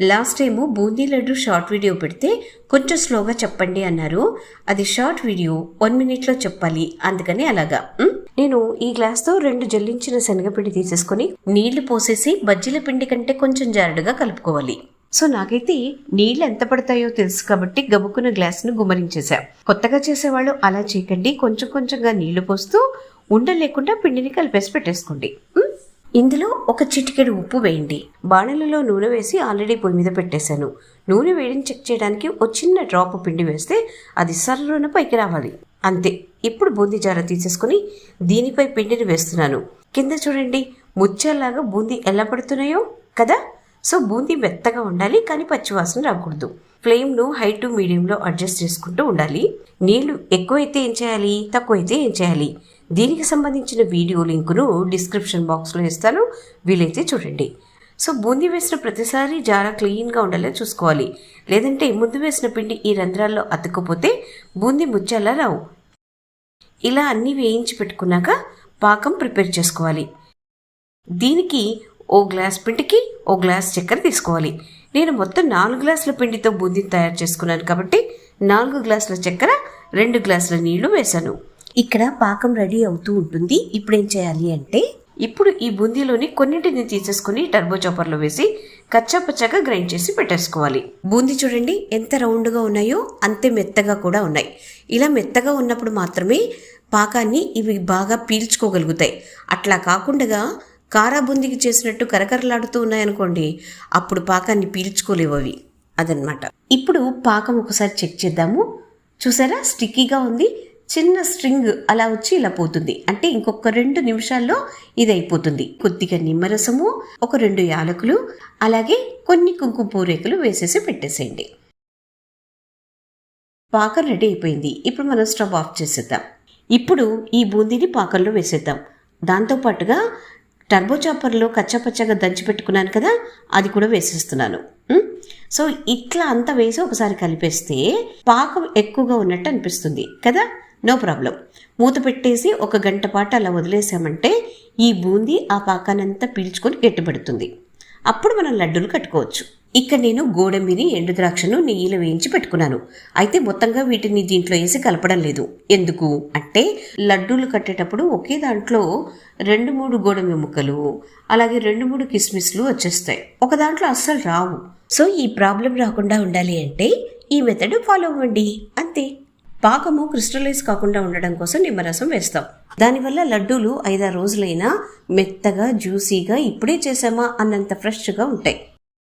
Last time boondi laddu short video పెడితే కొంచెం స్లోగా చెప్పండి అన్నారు అది షార్ట్ వీడియో వన్ మినిట్లో చెప్పాలి అందుకని అలాగా? నేను ఈ గ్లాస్తో రెండు జల్లించిన శనగపిండి తీసేసుకొని నీళ్ళు పోసేసి బజ్జీల పిండి కంటే కొంచెం జారుడుగా కలుపుకోవాలి సో నాకైతే నీళ్ళు ఎంత పడతాయో తెలుసు కాబట్టి గబుక్కున గ్లాస్ను గుమరించేశా కొత్తగా చేసేవాళ్ళు అలా చేయకండి కొంచెం కొంచెంగా నీళ్ళు పోస్తూ ఉండలేకుండా పిండిని కలిపేసి పెట్టేసుకోండి? ఇందులో ఒక చిటికెడు ఉప్పు వేయండి. బాణలలో నూనె వేసి ఆల్రెడీ పొయ్యి మీద పెట్టేశాను. నూనె వేడిని చెక్ చేయడానికి ఒక చిన్న డ్రాప్ పిండి వేస్తే అది సర్రున పైకి రావాలి. అంతే. ఇప్పుడు బూందీ జార తీసేసుకుని దీనిపై పిండిని వేస్తున్నాను. కింద చూడండి. ముత్యాల్లాగా బూందీ ఎలా పడుతున్నాయో? కదా? సో బూందీ మెత్తగా ఉండాలి కానీ పచ్చివాసన రాకూడదు. ఫ్లేమ్ను హై టు మీడియంలో అడ్జస్ట్ చేసుకుంటూ ఉండాలి. నీళ్ళు ఎక్కువైతే ఏం చేయాలి? తక్కువైతే ఏం చేయాలి? దీనికి సంబంధించిన వీడియో లింకును డిస్క్రిప్షన్ బాక్స్లో ఇస్తాను. వీలైతే చూడండి. సో బూందీ వేసిన ప్రతిసారి జారా క్లీన్గా ఉండేలా చూసుకోవాలి. లేదంటే ముందు వేసిన పిండి ఈ రంధ్రాల్లో అతుక్కుపోతే బూందీ ముచ్చేలా రావు. ఇలా అన్నీ వేయించి పెట్టుకున్నాక పాకం ప్రిపేర్ చేసుకోవాలి. దీనికి ఓ గ్లాస్ పిండికి ఓ గ్లాస్ చక్కెర తీసుకోవాలి. నేను మొత్తం నాలుగు గ్లాసుల పిండితో బూందీని తయారు చేసుకున్నాను కాబట్టి నాలుగు గ్లాసుల చక్కెర రెండు గ్లాసుల నీళ్ళు వేశాను. ఇక్కడ పాకం రెడీ అవుతూ ఉంటుంది. ఇప్పుడు ఏం చేయాలి అంటే ఇప్పుడు ఈ బూందీలోని కొన్నింటిని తీసేసుకుని టర్బో చాపర్లో వేసి కచ్చా పచ్చాగా గ్రైండ్ చేసి పెట్టేసుకోవాలి. బూందీ చూడండి ఎంత రౌండ్గా ఉన్నాయో అంతే మెత్తగా కూడా ఉన్నాయి. ఇలా మెత్తగా ఉన్నప్పుడు మాత్రమే పాకాన్ని ఇవి బాగా పీల్చుకోగలుగుతాయి. అట్లా కాకుండా కారా బూందీకి చేసినట్టు కరకరలాడుతూ ఉన్నాయనుకోండి అప్పుడు పాకాన్ని పీల్చుకోలేవు అవి. అదనమాట ఇప్పుడు పాకం ఒకసారి చెక్ చేద్దాము. చూసారా? స్టిక్కీగా ఉంది. చిన్న స్ట్రింగ్ అలా వచ్చి ఇలా పోతుంది. అంటే ఇంకొక రెండు నిమిషాల్లో ఇది అయిపోతుంది కొద్దిగా నిమ్మరసము ఒక రెండు యాలకులు అలాగే కొన్ని కుంకుమ పూరేకులు వేసేసి పెట్టేసేయండి. పాకం రెడీ అయిపోయింది. ఇప్పుడు మనం స్టవ్ ఆఫ్ చేసేద్దాం. ఇప్పుడు ఈ బూందీని పాకంలో వేసేద్దాం. దాంతోపాటుగా టర్బో చాపర్లో కచ్చపచ్చగా దంచి పెట్టుకున్నాను కదా అది కూడా వేసేస్తున్నాను. సో ఇట్లా అంతా వేసి ఒకసారి కలిపేస్తే పాకం ఎక్కువగా ఉన్నట్టు అనిపిస్తుంది కదా? నో ప్రాబ్లం మూత పెట్టేసి ఒక గంట పాటు అలా వదిలేసామంటే ఈ బూందీ ఆ పాకానంతా పీల్చుకొని గట్టిపడుతుంది అప్పుడు మనం లడ్డూలు కట్టుకోవచ్చు. ఇక్కడ నేను గోడంబిని ఎండు ద్రాక్షను నెయ్యిలో వేయించి పెట్టుకున్నాను. అయితే మొత్తంగా వీటిని దీంట్లో వేసి కలపడం లేదు. ఎందుకు? అంటే లడ్డూలు కట్టేటప్పుడు ఒకే దాంట్లో రెండు మూడు గోడంబి ముక్కలు అలాగే రెండు మూడు కిస్మిస్లు వచ్చేస్తాయి. ఒక దాంట్లో అస్సలు రావు. సో ఈ ప్రాబ్లం రాకుండా ఉండాలి అంటే ఈ మెథడ్ ఫాలో అవ్వండి. అంతే. పాకము క్రిస్టలైజ్ కాకుండా ఉండడం కోసం నిమ్మరసం వేస్తాం. దానివల్ల లడ్డూలు ఐదారు రోజులైనా మెత్తగా జ్యూసీగా ఇప్పుడే చేసామా అన్నంత ఫ్రెష్గా ఉంటాయి.